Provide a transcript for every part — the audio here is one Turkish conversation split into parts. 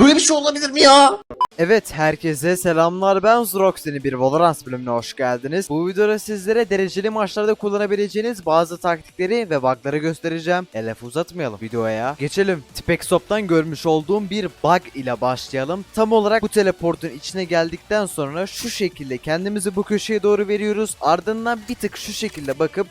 Böyle bir şey olabilir mi ya? Evet herkese selamlar ben Zrox yeni bir Valorant bölümüne hoş geldiniz. Bu videoda sizlere dereceli maçlarda kullanabileceğiniz bazı taktikleri ve bug'ları göstereceğim. Elef uzatmayalım videoya. Geçelim. Tipexop'tan görmüş olduğum bir bug ile başlayalım. Tam olarak bu teleportun içine geldikten sonra şu şekilde kendimizi bu köşeye doğru veriyoruz. Ardından bir tık şu şekilde bakıp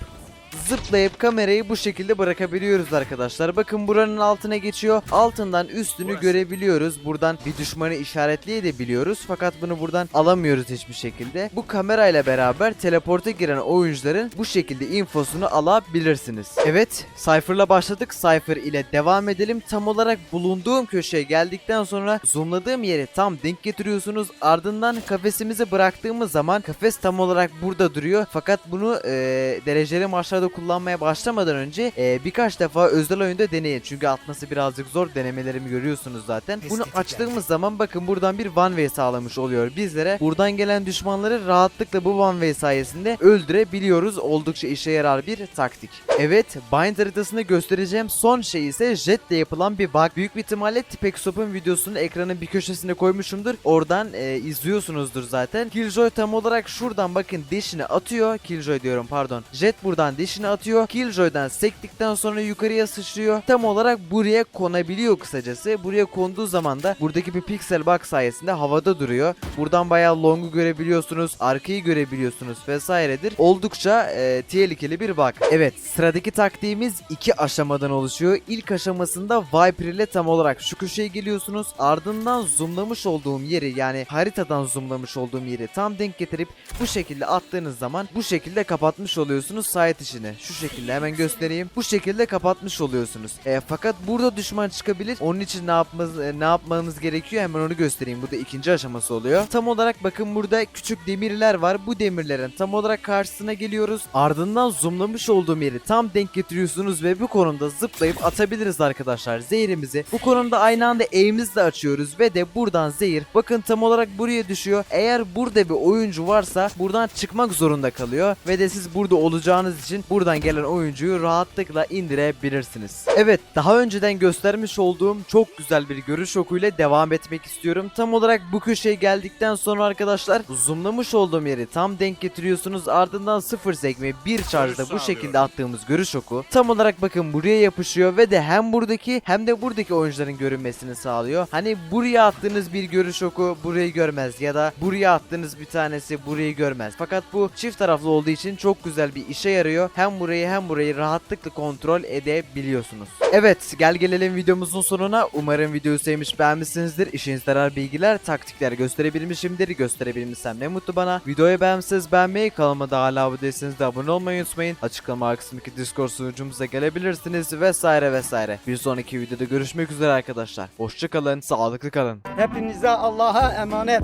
zıplayıp kamerayı bu şekilde bırakabiliyoruz arkadaşlar. Bakın buranın altına geçiyor. Altından üstünü görebiliyoruz. Buradan bir düşmanı işaretleyebiliyoruz. Fakat bunu buradan alamıyoruz hiçbir şekilde. Bu kamerayla beraber teleporta giren oyuncuların bu şekilde infosunu alabilirsiniz. Evet, Cypher'la başladık. Cypher ile devam edelim. Tam olarak bulunduğum köşeye geldikten sonra zoomladığım yere tam denk getiriyorsunuz. Ardından kafesimizi bıraktığımız zaman kafes tam olarak burada duruyor. Fakat bunu eee dereceli maçlarda kullanmaya başlamadan önce eee, birkaç defa özel oyunda deneyin. Çünkü atması birazcık zor. Denemelerimi görüyorsunuz zaten. Bunu açtığımız zaman bakın buradan bir one way sağlamış oluyor bizlere. Buradan gelen düşmanları rahatlıkla bu one way sayesinde öldürebiliyoruz. Oldukça işe yarar bir taktik. Evet, bind haritasını göstereceğim. Son şey ise jetle yapılan bir bug. Büyük bir ihtimalle Tipexop'un videosunu ekranın bir köşesine koymuşumdur. Oradan e, izliyorsunuzdur zaten. Killjoy tam olarak şuradan bakın dişini atıyor. Killjoy diyorum pardon. Jet buradan dişini atıyor. Killjoy'dan sektikten sonra yukarıya sıçrıyor. Tam olarak buraya konabiliyor kısacası. Buraya konduğu zaman da buradaki bir pixel bug sayesinde havada duruyor. Buradan bayağı long'u görebiliyorsunuz. Arkayı görebiliyorsunuz vesairedir. Oldukça e, tehlikeli bir bug. Evet sıradaki taktiğimiz iki aşamadan oluşuyor. İlk aşamasında Viper ile tam olarak şu köşeye geliyorsunuz. Ardından zoomlamış olduğum yeri yani haritadan zoomlamış olduğum yeri tam denk getirip bu şekilde attığınız zaman bu şekilde kapatmış oluyorsunuz site işini. Şu şekilde hemen göstereyim. Bu şekilde kapatmış oluyorsunuz. E, fakat burada düşman çıkabilir. Onun için ne yapmanız e, ne yapmanız gerekiyor? Hemen onu göstereyim. Bu da ikinci aşaması oluyor. Tam olarak bakın burada küçük demirler var. Bu demirlerin tam olarak karşısına geliyoruz. Ardından zoomlamış olduğum yeri tam denk getiriyorsunuz ve bu konumda zıplayıp atabiliriz arkadaşlar zehirimizi. Bu konumda aynı anda aim'imizle açıyoruz ve de buradan zehir bakın tam olarak buraya düşüyor. Eğer burada bir oyuncu varsa buradan çıkmak zorunda kalıyor ve de siz burada olacağınız için buradan gelen oyuncuyu rahatlıkla indirebilirsiniz. Evet daha önceden göstermiş olduğum çok güzel bir görüş okuyla devam etmek istiyorum. Tam olarak bu köşeye geldikten sonra arkadaşlar zoomlamış olduğum yeri tam denk getiriyorsunuz. Ardından sıfır sekme bir şarjda bu şekilde attığımız görüş oku tam olarak bakın buraya yapışıyor ve de hem buradaki hem de buradaki oyuncuların görünmesini sağlıyor. Hani buraya attığınız bir görüş oku burayı görmez ya da buraya attığınız bir tanesi burayı görmez. Fakat bu çift taraflı olduğu için çok güzel bir işe yarıyor. Hem burayı hem burayı rahatlıkla kontrol edebiliyorsunuz. Evet gel gelelim videomuzun sonuna. Umarım videoyu sevmiş beğenmişsinizdir. İşinize yarar bilgiler, taktikler gösterebilmişimdir. Gösterebilmişsem ne mutlu bana. Videoyu beğenmişseniz beğenmeyi, kanalıma hala abone de abone olmayı unutmayın. Açıklama kısmındaki Discord sunucumuza gelebilirsiniz vesaire vesaire. Bir sonraki videoda görüşmek üzere arkadaşlar. Hoşçakalın, sağlıklı kalın. Hepinize Allah'a emanet.